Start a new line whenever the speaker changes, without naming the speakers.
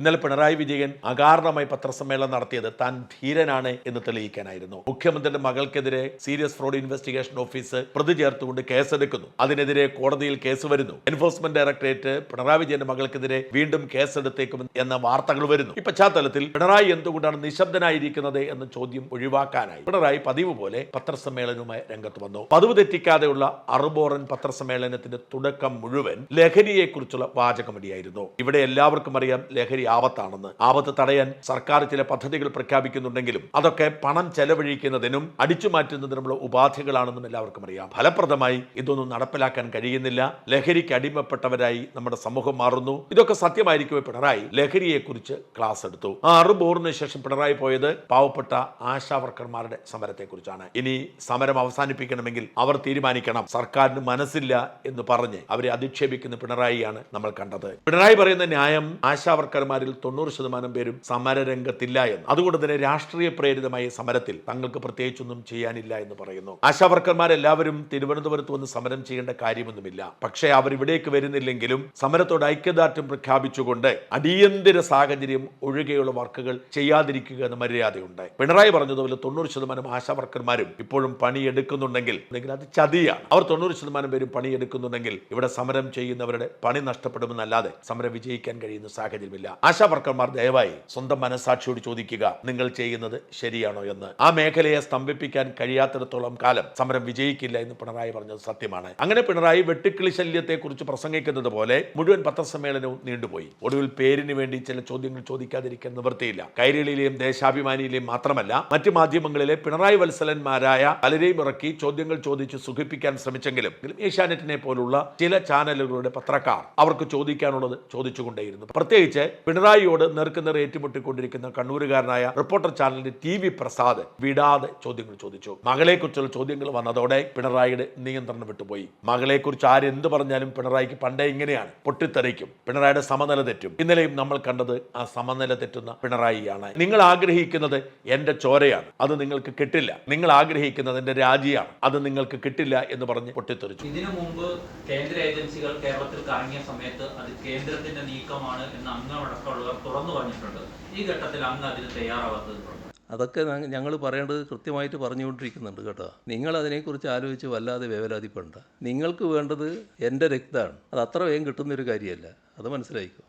ഇന്നലെ പിണറായി വിജയൻ അകാരണമായി പത്രസമ്മേളനം നടത്തിയത് താൻ ധീരനാണ് എന്ന് തെളിയിക്കാനായിരുന്നു. മുഖ്യമന്ത്രിയുടെ മകൾക്കെതിരെ സീരിയസ് ഫ്രോഡ് ഇൻവെസ്റ്റിഗേഷൻ ഓഫീസ് പ്രതി ചേർത്തുകൊണ്ട് കേസെടുക്കുന്നു. അതിനെതിരെ കോടതിയിൽ കേസ് വരുന്നു. എൻഫോഴ്സ്മെന്റ് ഡയറക്ടറേറ്റ് പിണറായി വിജയന്റെ മകൾക്കെതിരെ വീണ്ടും കേസെടുത്തേക്കും എന്ന വാർത്തകൾ വരുന്നു. ഈ പശ്ചാത്തലത്തിൽ പിണറായി എന്തുകൊണ്ടാണ് നിശബ്ദനായിരിക്കുന്നത് എന്ന ചോദ്യം ഒഴിവാക്കാനായി പിണറായി പതിവ് പോലെ പത്രസമ്മേളനവുമായി രംഗത്ത് വന്നു. പതിവ് തെറ്റിക്കാതെയുള്ള അറുബോറൻ പത്രസമ്മേളനത്തിന്റെ തുടക്കം മുഴുവൻ ലഹരിയെക്കുറിച്ചുള്ള വാചകമടിയായിരുന്നു. ഇവിടെ എല്ലാവർക്കും അറിയാം ലഹരി ആപത്താണെന്ന്. ആപത്ത് തടയാൻ സർക്കാർ ചില പദ്ധതികൾ പ്രഖ്യാപിക്കുന്നുണ്ടെങ്കിലും അതൊക്കെ പണം ചെലവഴിക്കുന്നതിനും അടിച്ചു മാറ്റുന്നതിനുമുള്ള ഉപാധികളാണെന്നും എല്ലാവർക്കും അറിയാം. ഫലപ്രദമായി ഇതൊന്നും നടപ്പിലാക്കാൻ കഴിയുന്നില്ല. ലഹരിക്ക് അടിമപ്പെട്ടവരായി നമ്മുടെ സമൂഹം മാറുന്നു. ഇതൊക്കെ സത്യമായിരിക്കുമോ പിണറായി. ലഹരിയെക്കുറിച്ച് ക്ലാസ് എടുത്തു. ആ അറുബോറിന് ശേഷം പിണറായി പോയത് പാവപ്പെട്ട ആശാവർക്കർമാരുടെ സമരത്തെക്കുറിച്ചാണ്. ഇനി സമരം അവസാനിപ്പിക്കണമെങ്കിൽ അവർ തീരുമാനിക്കണം. സർക്കാരിന് മനസ്സില്ല എന്ന് പറഞ്ഞ് അവരെ അധിക്ഷേപിക്കുന്ന പിണറായിയാണ് നമ്മൾ കണ്ടത്. പിണറായി പറയുന്ന ന്യായം ആശാ വർക്കർമാരിൽ തൊണ്ണൂറ് ശതമാനം പേരും സമരരംഗത്തില്ല എന്ന്. അതുകൊണ്ട് തന്നെ രാഷ്ട്രീയ പ്രേരിതമായ സമരത്തിൽ തങ്ങൾക്ക് പ്രത്യേകിച്ചൊന്നും ചെയ്യാനില്ല എന്ന് പറയുന്നു. ആശാവർക്കർമാരെല്ലാവരും തിരുവനന്തപുരത്ത് വന്ന് സമരം ചെയ്യേണ്ട കാര്യമൊന്നുമില്ല. പക്ഷേ അവർ ഇവിടേക്ക് വരുന്നില്ലെങ്കിലും സമരത്തോട് ഐക്യദാർഢ്യം പ്രഖ്യാപിച്ചുകൊണ്ട് അടിയന്തര സാഹചര്യം ഒഴികെയുള്ള വർക്കുകൾ ചെയ്യാതിരിക്കുക എന്ന മര്യാദയുണ്ട്. പിണറായി പറഞ്ഞതുപോലെ തൊണ്ണൂറ് ശതമാനം ആശാവർക്കർമാരും ഇപ്പോഴും പണിയെടുക്കുന്നുണ്ടെങ്കിൽ അത് ചതിയാണ്. അവർ തൊണ്ണൂറ് ശതമാനം പേരും പണിയെടുക്കുന്നുണ്ടെങ്കിൽ ഇവിടെ സമരം ചെയ്യുന്നവരുടെ പണി നഷ്ടപ്പെടുമെന്നല്ലാതെ സമരം വിജയിക്കാൻ കഴിയുന്ന സാഹചര്യമില്ല. ആശാ വർക്കർമാർ ദയവായി സ്വന്തം മനസാക്ഷിയോട് ചോദിക്കുക നിങ്ങൾ ചെയ്യുന്നത് ശരിയാണോ എന്ന്? ആ മേഖലയെ സ്തംഭിപ്പിക്കാൻ കഴിയാത്തിടത്തോളം കാലം സമരം വിജയിക്കില്ല എന്ന് പിണറായി പറഞ്ഞത് സത്യമാണ്. അങ്ങനെ പിണറായി വെട്ടുക്കിളി ശല്യത്തെക്കുറിച്ച് പ്രസംഗിക്കുന്നത് പോലെ മുഴുവൻ പത്രസമ്മേളനവും നീണ്ടുപോയി. ഒടുവിൽ പേരിന് വേണ്ടി ചില ചോദ്യങ്ങൾ ചോദിക്കാതിരിക്കാൻ നിവൃത്തിയില്ല. കൈരളിയിലെയും ദേശാഭിമാനിയിലെയും മാത്രമല്ല മറ്റ് മാധ്യമങ്ങളിലെ പിണറായി വത്സലന്മാരായ പലരെയും ഇറക്കി ചോദ്യങ്ങൾ ചോദിച്ച് സുഖിപ്പിക്കാൻ ശ്രമിച്ചെങ്കിലും ഏഷ്യാനെറ്റിനെ പോലുള്ള ചില ചാനലുകളുടെ പത്രക്കാർ അവർക്ക് ചോദിക്കാനുള്ളത് ചോദിച്ചുകൊണ്ടേയിരുന്നു. പ്രത്യേകിച്ച് പിണറായിയോട് നേർക്കുനേർ ഏറ്റുമുട്ടിക്കൊണ്ടിരിക്കുന്ന കണ്ണൂരുകാരനായ റിപ്പോർട്ടർ ചാനലിന്റെ ടി വി പ്രസാദ് വിടാതെ ചോദ്യങ്ങൾ ചോദിച്ചു. മകളെക്കുറിച്ചുള്ള ചോദ്യങ്ങൾ വന്നതോടെ പിണറായിയുടെ നിയന്ത്രണം വിട്ടുപോയി. മകളെക്കുറിച്ച് ആരെന്ത് പറഞ്ഞാലും പിണറായിക്ക് പണ്ടേ ഇങ്ങനെയാണ്. പൊട്ടിത്തെറിക്കും. പിണറായിയുടെ സമനില തെറ്റും. ഇന്നലെയും നമ്മൾ കണ്ടത് ആ സമനില തെറ്റുന്ന പിണറായിയാണ്. നിങ്ങൾ ആഗ്രഹിക്കുന്നത് എന്റെ ചോരയാണ്. അത് നിങ്ങൾക്ക് കിട്ടില്ല. നിങ്ങൾ ആഗ്രഹിക്കുന്നത് എന്റെ രാജിയാണ്. അത് നിങ്ങൾക്ക് കിട്ടില്ല എന്ന് പറഞ്ഞ് പൊട്ടിത്തെറിച്ചു.
ഇതിനു മുമ്പ് കേന്ദ്ര ഏജൻസികൾ കേരളത്തിൽ കറങ്ങിയ സമയത്ത് അത് കേന്ദ്രത്തിന്റെ നീക്കമാണ് എന്ന് അങ്ങ് തുറന്നു പറഞ്ഞിട്ടുണ്ട്. ഈ ഘട്ടത്തിൽ അങ്ങ് അതിന് തയ്യാറാവാത്തതുണ്ട്
അതൊക്കെ ഞങ്ങൾ പറയേണ്ടത് കൃത്യമായിട്ട് പറഞ്ഞുകൊണ്ടിരിക്കുന്നുണ്ട് കേട്ടോ. നിങ്ങൾ അതിനെക്കുറിച്ച് ആലോചിച്ച് വല്ലാതെ വേവലാതിപ്പെടണ്ട. നിങ്ങൾക്ക് വേണ്ടത് എന്റെ രക്തമാണ്. അത് അത്ര വേഗം കിട്ടുന്നൊരു കാര്യമല്ല. അത് മനസ്സിലായിക്കോ?